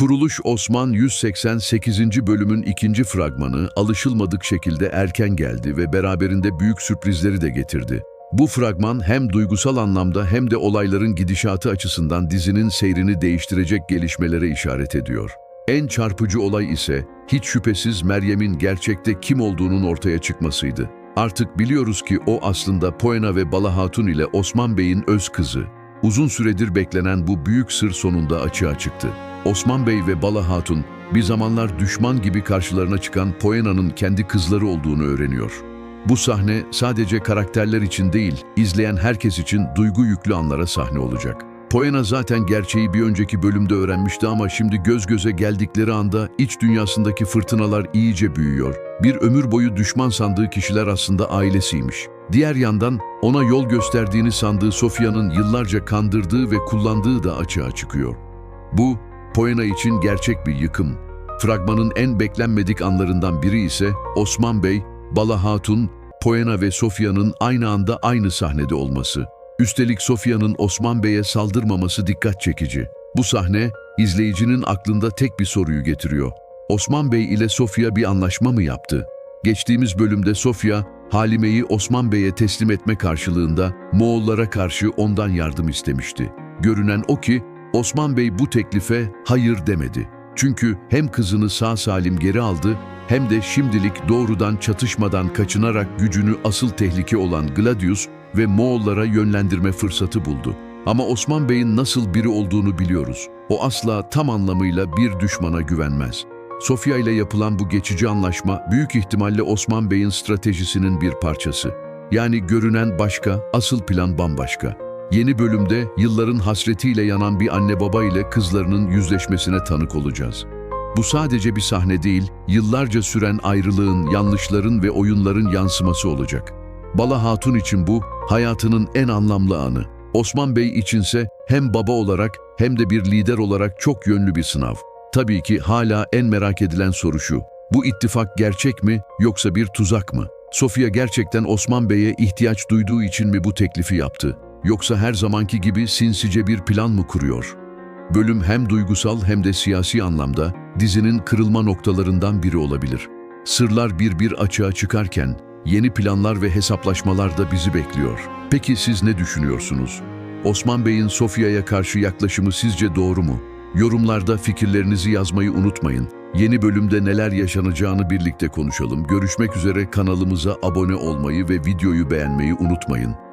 Kuruluş Osman 188. bölümün ikinci fragmanı alışılmadık şekilde erken geldi ve beraberinde büyük sürprizleri de getirdi. Bu fragman hem duygusal anlamda hem de olayların gidişatı açısından dizinin seyrini değiştirecek gelişmelere işaret ediyor. En çarpıcı olay ise hiç şüphesiz Meryem'in gerçekte kim olduğunun ortaya çıkmasıydı. Artık biliyoruz ki o aslında Poena ve Bala Hatun ile Osman Bey'in öz kızı. Uzun süredir beklenen bu büyük sır sonunda açığa çıktı. Osman Bey ve Bala Hatun bir zamanlar düşman gibi karşılarına çıkan Poena'nın kendi kızları olduğunu öğreniyor. Bu sahne sadece karakterler için değil, izleyen herkes için duygu yüklü anlara sahne olacak. Poena zaten gerçeği bir önceki bölümde öğrenmişti ama şimdi göz göze geldikleri anda iç dünyasındaki fırtınalar iyice büyüyor. Bir ömür boyu düşman sandığı kişiler aslında ailesiymiş. Diğer yandan ona yol gösterdiğini sandığı Sofya'nın yıllarca kandırdığı ve kullandığı da açığa çıkıyor. Bu, Poena için gerçek bir yıkım. Fragmanın en beklenmedik anlarından biri ise Osman Bey, Bala Hatun, Poena ve Sofya'nın aynı anda aynı sahnede olması. Üstelik Sofya'nın Osman Bey'e saldırmaması dikkat çekici. Bu sahne izleyicinin aklında tek bir soruyu getiriyor. Osman Bey ile Sofya bir anlaşma mı yaptı? Geçtiğimiz bölümde Sofya, Halime'yi Osman Bey'e teslim etme karşılığında Moğollara karşı ondan yardım istemişti. Görünen o ki Osman Bey bu teklife hayır demedi. Çünkü hem kızını sağ salim geri aldı hem de şimdilik doğrudan çatışmadan kaçınarak gücünü asıl tehlike olan Gladius ve Moğollara yönlendirme fırsatı buldu. Ama Osman Bey'in nasıl biri olduğunu biliyoruz. O asla tam anlamıyla bir düşmana güvenmez. Sofya ile yapılan bu geçici anlaşma büyük ihtimalle Osman Bey'in stratejisinin bir parçası. Yani görünen başka, asıl plan bambaşka. Yeni bölümde yılların hasretiyle yanan bir anne baba ile kızlarının yüzleşmesine tanık olacağız. Bu sadece bir sahne değil, yıllarca süren ayrılığın, yanlışların ve oyunların yansıması olacak. Bala Hatun için bu, hayatının en anlamlı anı. Osman Bey içinse hem baba olarak hem de bir lider olarak çok yönlü bir sınav. Tabii ki hala en merak edilen soru şu. Bu ittifak gerçek mi yoksa bir tuzak mı? Sofia gerçekten Osman Bey'e ihtiyaç duyduğu için mi bu teklifi yaptı? Yoksa her zamanki gibi sinsice bir plan mı kuruyor? Bölüm hem duygusal hem de siyasi anlamda dizinin kırılma noktalarından biri olabilir. Sırlar bir bir açığa çıkarken yeni planlar ve hesaplaşmalar da bizi bekliyor. Peki siz ne düşünüyorsunuz? Osman Bey'in Sofya'ya karşı yaklaşımı sizce doğru mu? Yorumlarda fikirlerinizi yazmayı unutmayın. Yeni bölümde neler yaşanacağını birlikte konuşalım. Görüşmek üzere kanalımıza abone olmayı ve videoyu beğenmeyi unutmayın.